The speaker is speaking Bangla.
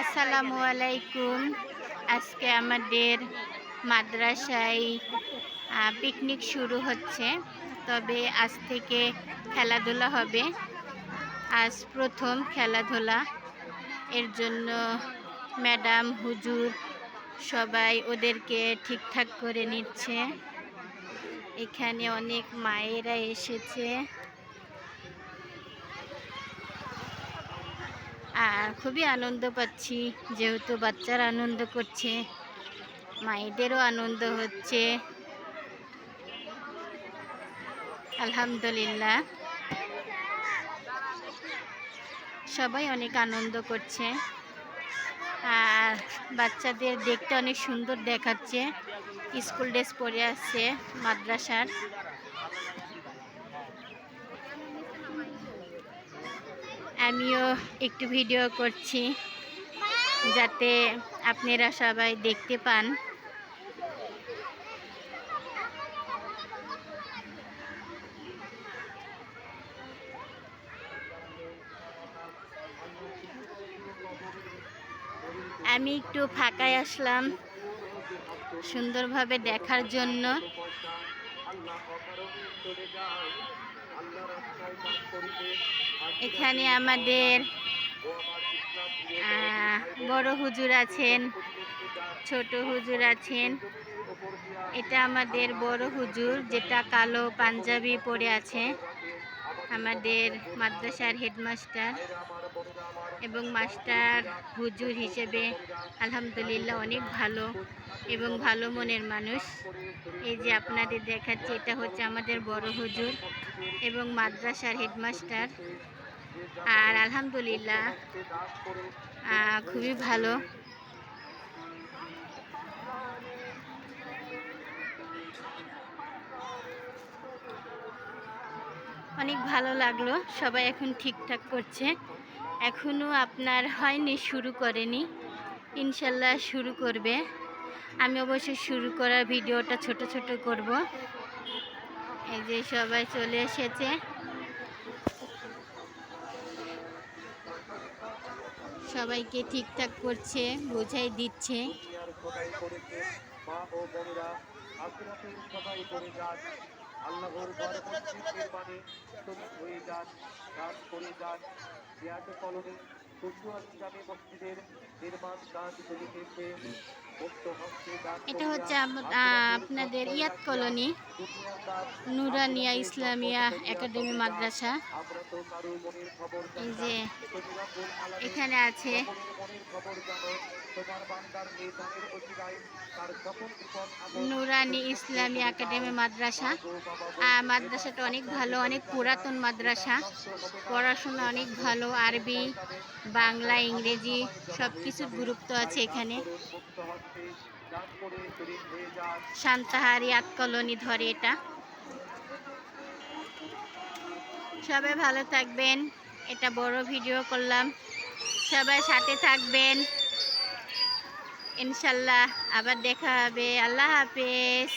আসসালামু আলাইকুম। আজকে আমাদের মাদ্রাসায় পিকনিক শুরু হচ্ছে। তবে আজ থেকে খেলাধুলা হবে। আজ প্রথম খেলাধুলা। এর জন্য ম্যাডাম, হুজুর সবাই ওদেরকে ঠিকঠাক করে নিচ্ছে। এখানে অনেক মায়েরা এসেছে। আর খুবই আনন্দ পাচ্ছি, যেহেতু বাচ্চারা আনন্দ করছে, মায়েদেরও আনন্দ হচ্ছে। আলহামদুলিল্লাহ। সবাই অনেক আনন্দ করছে। আর বাচ্চাদের দেখতে অনেক সুন্দর দেখাচ্ছে। স্কুল ড্রেস পরে আসছে মাদ্রাসার। আমিও একটু ভিডিও করছি যাতে আপনারা সবাই দেখতে পান। আমি একটু ফাঁকায় আসলাম সুন্দরভাবে দেখার জন্য। এখানে আমাদের আহ, বড় হুজুর আছেন ছোট হুজুর আছেন। এটা আমাদের বড় হুজুর যেটা কালো পাঞ্জাবি পরে আছে। আমাদের মাদ্রাসার হেডমাস্টার এবং মাস্টার হুজুর হিসেবে আলহামদুলিল্লাহ অনেক ভালো এবং ভালো মনের মানুষ। এই যে আপনাদের দেখাচ্ছি, এটা হচ্ছে আমাদের বড় হুজুর এবং মাদ্রাসার হেডমাস্টার। আর আলহামদুলিল্লাহ খুবই ভালো। অনেক ভালো লাগল, সবাই এখন ঠিকঠাক করছে। এখনও আপনার হয়নি, শুরু করেনি। ইনশাল্লাহ শুরু করবে। আমি অবশ্যই শুরু করার ভিডিওটা ছোট ছোট করব। এই যে সবাই চলে এসেছে। সবাইকে ঠিকঠাক করছে, বোঝাই দিচ্ছে। মা ও সবাই করে আল্লাহর হয়ে যান কাজ করে যান জিয়াতে দান এটা হচ্ছে আপনাদের ইয়াত কলোনি নুরানিয়া ইসলামিয়া একাডেমি মাদ্রাসা। এই যে এখানে আছে তোমার বান্দার নুরানি ইসলামী একাডেমি মাদ্রাসা। মাদ্রাসাটা অনেক ভালো, অনেক পুরাতন মাদ্রাসা। পড়াশোনা অনেক ভালো, আরবি, বাংলা, ইংরেজি সব কিছুর গুরুত্ব আছে এখানে। মুক্ত হচ্ছে দান করে শরীর হয়ে যান সান্তাহারি আত ধরে এটা। সবাই ভালো থাকবেন, এটা বড় ভিডিও করলাম। সবাই সাথে থাকবেন। ইনশাল্লাহ আবার দেখা হবে। আল্লাহ হাফেজ।